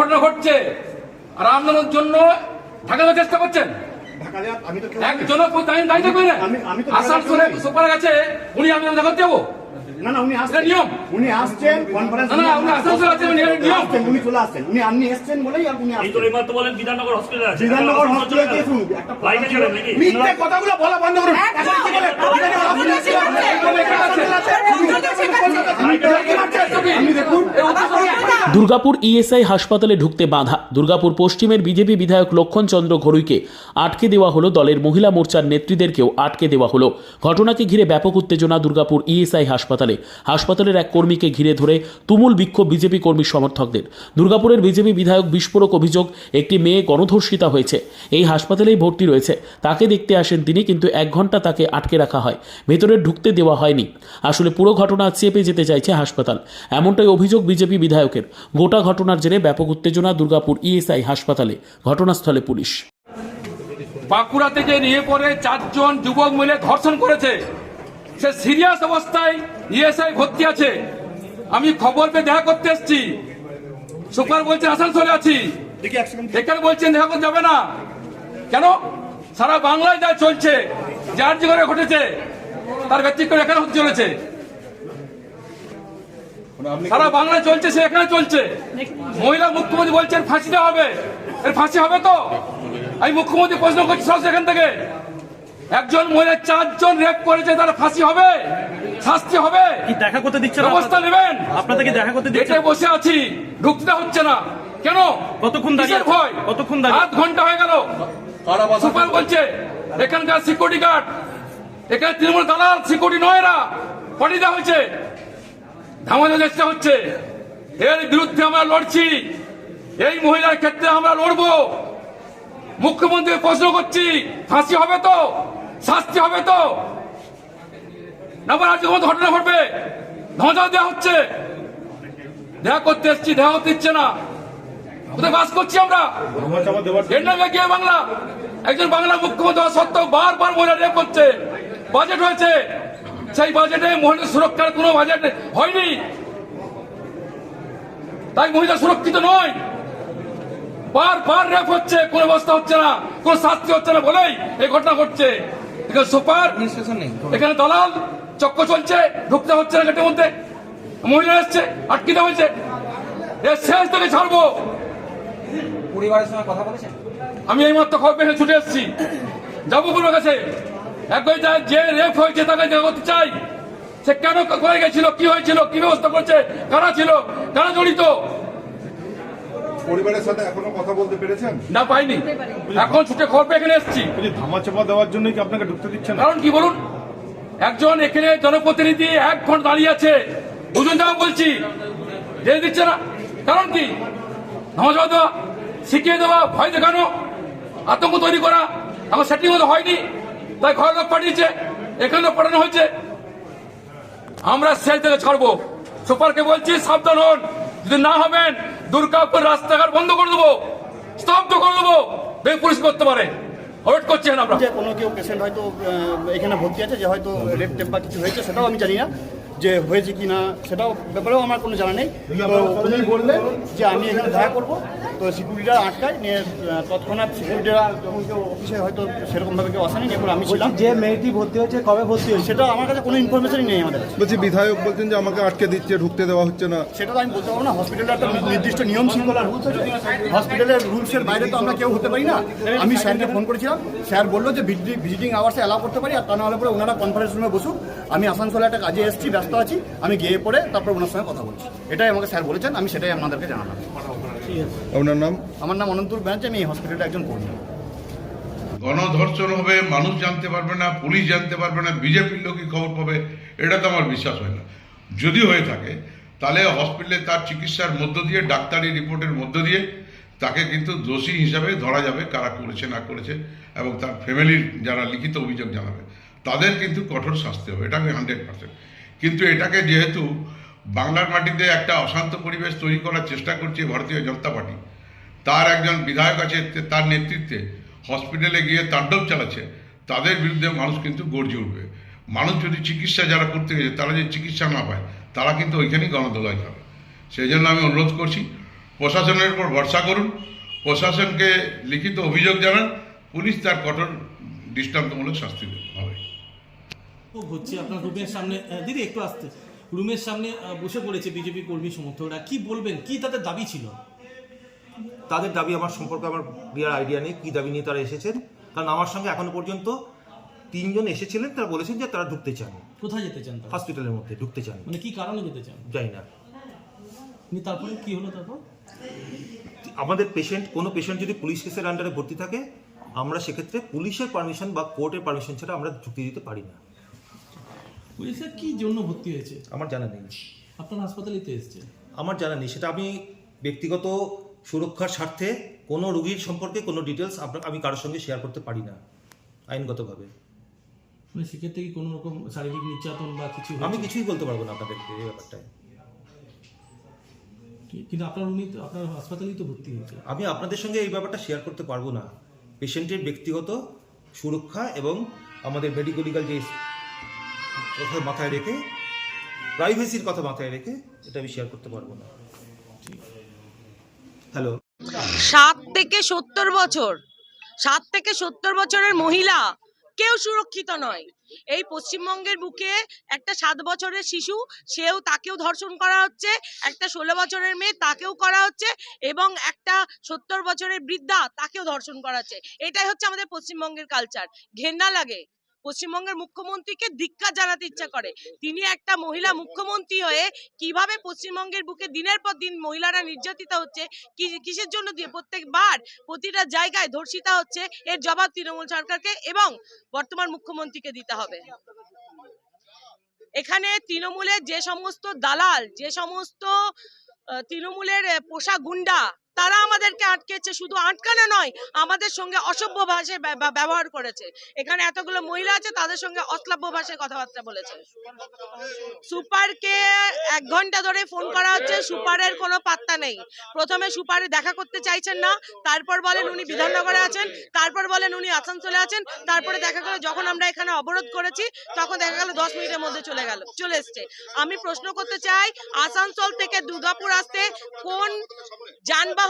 ঘটনা ঘটছে। আর আপনার জন্য ঢাকা চেষ্টা করছেন। ঢাকা আমি তো একজন দায়িত্ব করে আসানসোলে সুপার গেছে উনি আমি দেখা যাব। না না উনি আসছেন। নিয়ম। উনি আসছেন কনফারেন্স না না উনি আসানসোলে আছেন উনি নিয়ম। উনি চলে আসছেন। উনি আপনি এসছেন বলেই আর উনি এই তো বলেন বিধাননগর হসপিটাল আছে। বিধাননগর হসপিটালে গিয়ে শুনুন একটা লাইনে ছিলেন নাকি? মিথ্যে কথাগুলো বলা বন্ধ করুন। এখন কি বলেন? বিধাননগর হসপিটালে ছিলেন। আপনি দেখুন। দুর্গাপুর ইএসআই হাসপাতালে ঢুকতে বাধা। দুর্গাপুর পশ্চিমের বিজেপি বিধায়ক লক্ষণ চন্দ্র ঘরুইকে আটকে দেওয়া হলো দলের মহিলা মোর্চার নেত্রীদেরকেও আটকে দেওয়া হলো। ঘটনাকে ঘিরে ব্যাপক উত্তেজনা দুর্গাপুর ইএসআই হাসপাতালে। হাসপাতালের এক কর্মীকে ঘিরে ধরে তুমুল বিক্ষোভ বিজেপি কর্মী সমর্থকদের। দুর্গাপুরের বিজেপি বিধায়ক বিস্ফোরক অভিযোগ, একটি মেয়ে গণধর্ষিতা হয়েছে। এই হাসপাতালেই ভর্তি রয়েছে। তাকে দেখতে আসেন তিনি, কিন্তু এক ঘণ্টা তাকে আটকে রাখা হয়। ভেতরে ঢুকতে দেওয়া হয়নি। আসলে পুরো ঘটনা চেপে যেতে চাইছে হাসপাতাল। এমনটাই অভিযোগ বিজেপি বিধায়কের। গোটা ঘটনার জেরে ব্যাপক উত্তেজনা দুর্গাপুর ইএসআই হাসপাতালে। ঘটনাস্থলে পুলিশ। বাঁকুড়া থেকে নিয়ে পরে চারজন যুবক মিলে ধর্ষণ করেছে। সে সিরিয়াস অবস্থায় ইএসআই ভর্তি আছে। আমি খবর পেয়ে দেখা করতে এসেছি। সুপার বলছে আসানসোলে আছি। এখানে বলছেন দেখা করতে যাবে না। কেন? সারা বাংলায় যা চলছে যার জীবনে ঘটেছে তার ব্যতিক্রম এখানে হতে চলেছে। সারা বাংলায় চলছে সে এখানে চলছে। মহিলা মুখ্যমন্ত্রী বলছেন ফাঁসি দেওয়া হবে। এর ফাঁসি হবে তো? আমি মুখ্যমন্ত্রী প্রশ্ন করছি সব এখান থেকে। একজন মহিলা চারজন রেপ করেছে তার ফাঁসি হবে? শাস্তি হবে? কি দেখা করতে দিচ্ছে না ব্যবস্থা নেবেন? আপনাদেরকে দেখা করতে দিচ্ছে? বসে আছি ঢুকতে হচ্ছে না। কেন? কতক্ষণ দাঁড়িয়ে ভয়? কতক্ষণ দাঁড়িয়ে আধ ঘণ্টা হয়ে গেল। সুপার বলছে এখানকার সিকিউরিটি গার্ড এখানে তৃণমূল দালাল সিকিউরিটি নয় এরা। দেওয়া হয়েছে। ধামানো চেষ্টা হচ্ছে। এর বিরুদ্ধে আমরা লড়ছি। এই মহিলার ক্ষেত্রে আমরা লড়বো। মুখ্যমন্ত্রী প্রশ্ন করছি ফাঁসি হবে তো? শাস্তি হবে তো। না আবার আজকে কোনো ঘটনা ঘটবে? ধ্বজা দেওয়া হচ্ছে। দেখা করতে এসছি দেখা করতে ইচ্ছে না। কোথায় বাস করছি আমরা? গিয়ে বাংলা? একজন বাংলা মুখ্যমন্ত্রী হওয়া সত্ত্বেও বারবার মহিলা রেপ করছে। বাজেট হয়েছে। সেই বাজেটে মহিলা সুরক্ষার কোনো বাজেট হয়নি। তাই মহিলা সুরক্ষিত নয়। বারবার রেপ হচ্ছে, কোনো ব্যবস্থা হচ্ছে না, কোনো শাস্তি হচ্ছে না বলেই এই ঘটনা ঘটছে। এখানে সুপার এখানে দালাল চক্র চলছে ঢুকতে হচ্ছে না গেটের মধ্যে। মহিলা এসছে আটকে দেওয়া হয়েছে। এর শেষ থেকে ছাড়বো। পরিবারের সঙ্গে কথা বলেছেন? আমি এই মাত্র খবর পেয়ে ছুটে এসেছি। যাব কোনো কাছে। একই যে রেপ হয়েছে তাকে করতে চাই। সে কেন করে গেছিল কি হয়েছিল কি ব্যবস্থা করছে কারা ছিল কারা জড়িত? পরিবারের সাথে এখনও কথা বলতে পেরেছেন? না পাইনি। এখন ছুটে খবর পেয়ে এখানে এসেছি। ধামাচাপা দেওয়ার জন্য কি আপনাকে ঢুকতে দিচ্ছে না? কারণ কি বলুন? একজন এখানে জনপ্রতিনিধি এক ঘণ্টা দাঁড়িয়ে আছে। দুজন বলছি যেতে দিচ্ছে না। কারণ কি? নামাজ পড়া দেওয়া শিখিয়ে দেওয়া ভয় দেখানো আতঙ্ক তৈরি করা আমার সেটিং মতো হয়নি। তাই ঘরের লোক পাঠিয়েছে এখানে লোক পাঠানো হয়েছে। আমরা সেল থেকে ছাড়বো। সুপারকে বলছি সাবধান হন। যদি না হবেন দুর্গাপুর রাস্তাঘাট বন্ধ করে দেবো। স্তব্ধ করে দেবো। বেপুলিশ করতে পারে। ওয়েট করছেন আমরা। কোনো কেউ পেশেন্ট হয়তো এখানে ভর্তি আছে, যে হয়তো রেড টেম্পার কিছু হয়েছে, সেটাও আমি জানি না। যে হয়েছে কি না সেটাও ব্যাপারেও আমার কোনো জানা নেই। তো উনি বললেন যে আমি এখানে দেখা করব। তো সিকিউরিটিরা আটকায় নিয়ে তৎক্ষণাৎ সিকিউরিটিরা যখন কেউ অফিসে হয়তো সেরকমভাবে কেউ আসেনি এরপর আমি ছিলাম। যে মেয়েটি ভর্তি হয়েছে কবে ভর্তি হয়েছে? সেটা আমার কাছে কোনো ইনফরমেশনই নেই আমাদের বলছি বিধায়ক বলছেন যে আমাকে আটকে দিচ্ছে ঢুকতে দেওয়া হচ্ছে না। সেটা তো আমি বলতে পারব না। হসপিটালের একটা নির্দিষ্ট নিয়ম শৃঙ্খলা রুলস আছে। হসপিটালের রুলসের বাইরে তো আমরা কেউ হতে পারি না। আমি স্যারকে ফোন করেছিলাম। স্যার বলল যে ভিজিটিং আওয়ার্সে অ্যালাউ করতে পারি আর তা নাহলে পরে ওনারা কনফারেন্স রুমে বসুক। আমি আসানসোলে একটা কাজে এসেছি ব্যস্ত আছি আমি গিয়ে পরে তারপর ওনার সঙ্গে কথা বলছি। এটাই আমাকে স্যার বলেছেন আমি সেটাই আপনাদেরকে জানালাম। আপনার নাম? আমার নাম অনন্তর ব্যানার্জি আমি এই হসপিটালের একজন কর্মী। গণধর্ষণ হবে মানুষ জানতে পারবে না পুলিশ জানতে পারবে না বিজেপির লোকই খবর পাবে এটা তো আমার বিশ্বাস হয় না। যদি হয়ে থাকে তাহলে হসপিটালে তার চিকিৎসার মধ্য দিয়ে ডাক্তারি রিপোর্টের মধ্য দিয়ে তাকে কিন্তু দোষী হিসাবে ধরা যাবে কারা করেছে না করেছে এবং তার ফ্যামিলির যারা লিখিত অভিযোগ জানাবে তাদের কিন্তু কঠোর শাস্তি হবে এটা আমি হান্ড্রেড পার্সেন্ট কিন্তু এটাকে যেহেতু বাংলার মাটিতে একটা অশান্ত পরিবেশ তৈরি করার চেষ্টা করছে ভারতীয় জনতা পার্টি, তার একজন বিধায়ক আছে, তার নেতৃত্বে হসপিটালে গিয়ে তাণ্ডব চালাচ্ছে, তাদের বিরুদ্ধে মানুষ কিন্তু গর্জে উঠবে। মানুষ যদি চিকিৎসা যারা করতে গেছে, তারা যদি চিকিৎসা না পায়, তারা কিন্তু ওইখানেই গণদোলাই খাবে। সেই জন্য আমি অনুরোধ করছি, প্রশাসনের উপর ভরসা করুন, প্রশাসনকে লিখিত অভিযোগ জানান, পুলিশ তার কঠোর দৃষ্টান্তমূলক শাস্তি দেবে। হচ্ছে। আপনার রুমের সামনে দিদি একটু আসতে। রুমের সামনে বসে পড়েছে বিজেপি কর্মী সমর্থকরা। কি বলবেন? কি তাদের দাবি ছিল? তাদের দাবি আমার সম্পর্কে আমার ক্লিয়ার আইডিয়া নেই। কী দাবি নিয়ে তারা এসেছেন? কারণ আমার সঙ্গে এখনও পর্যন্ত তিনজন এসেছিলেন। তারা বলেছেন যে তারা ঢুকতে চান। কোথায় যেতে চান হসপিটালের মধ্যে ঢুকতে চান। মানে কি কারণে যেতে চান? যাই না। তারপরে কি হলো তারপর? আমাদের পেশেন্ট কোনো পেশেন্ট যদি পুলিশ কেসের আন্ডারে ভর্তি থাকে আমরা সেক্ষেত্রে পুলিশের পারমিশন বা কোর্টের পারমিশন ছাড়া আমরা ঢুকতে দিতে পারি না। পুলিশে কি জন্য ভর্তি হয়েছে? আমার জানা নেই। আপনার হাসপাতালেই তো এসছে। আমার জানা নেই। সেটা আমি ব্যক্তিগত সুরক্ষার স্বার্থে কোনো রোগীর সম্পর্কে কোনো ডিটেলস আপনার আমি কারোর সঙ্গে শেয়ার করতে পারি না আইনগতভাবে। মানে সেক্ষেত্রে কি কোনো রকম শারীরিক নির্যাতন বা কিছু আমি কিছুই বলতে পারব না আপনাদেরকে এই ব্যাপারটায়। কিন্তু আপনার উনি তো আপনার হাসপাতালেই তো ভর্তি হয়েছে। আমি আপনাদের সঙ্গে এই ব্যাপারটা শেয়ার করতে পারব না। পেশেন্টের ব্যক্তিগত সুরক্ষা এবং আমাদের মেডিকেল যে কথা মাথায় রেখে প্রাইভেসির কথা মাথায় রেখে এটা আমি শেয়ার করতে পারব না। হ্যালো সাত থেকে সত্তর বছর, সাত থেকে সত্তর বছরের মহিলা কেউ সুরক্ষিত নয়। এই পশ্চিমবঙ্গের বুকে একটা সাত বছরের শিশু, সেও তাকেও ধর্ষণ করা হচ্ছে, একটা ষোলো বছরের মেয়ে তাকেও করা হচ্ছে, এবং একটা সত্তর বছরের বৃদ্ধা তাকেও ধর্ষণ করা হচ্ছে। এটাই হচ্ছে আমাদের পশ্চিমবঙ্গের কালচার ঘেন্না লাগে। পশ্চিমবঙ্গের মুখ্যমন্ত্রীকে ধিক্কার জানাতে ইচ্ছা করে। তিনি একটা মহিলা মুখ্যমন্ত্রী হয়ে কীভাবে পশ্চিমবঙ্গের বুকে দিনের পর দিন মহিলারা নির্যাতিত হচ্ছে কিসের জন্য দিয়ে প্রত্যেকবার প্রতিটা জায়গায় ধর্ষিতা হচ্ছে, এর জবাব তৃণমূল সরকারকে এবং বর্তমান মুখ্যমন্ত্রীকে দিতে হবে। এখানে তৃণমূলের যে সমস্ত দালাল, যে সমস্ত তৃণমূলের পোষা গুন্ডা তারা আমাদেরকে আটকেছে, শুধু আটকানো নয়, আমাদের সঙ্গে অসভ্য ভাষায় ব্যব- ব্যব- ব্যবহার করেছে। এখানে এতগুলো মহিলা আছে, তাদের সঙ্গে অশ্লাভ্য ভাষায় কথাবার্তা বলেছে। সুপারকে এক ঘণ্টা ধরে ফোন করা হচ্ছে, সুপারের কোনো পাত্তা নেই। প্রথমে সুপারে দেখা করতে চাইছেন না, তারপর বলেন উনি বিধাননগরে আছেন, তারপর বলেন উনি আসানসোলে আছেন, তারপরে দেখা গেল যখন আমরা এখানে অবরোধ করেছি, তখন দেখা গেল দশ মিনিটের মধ্যে চলে গেল, চলে এসছে। আমি প্রশ্ন করতে চাই, আসানসোল থেকে দুর্গাপুর আসতে কোন যানবাহনে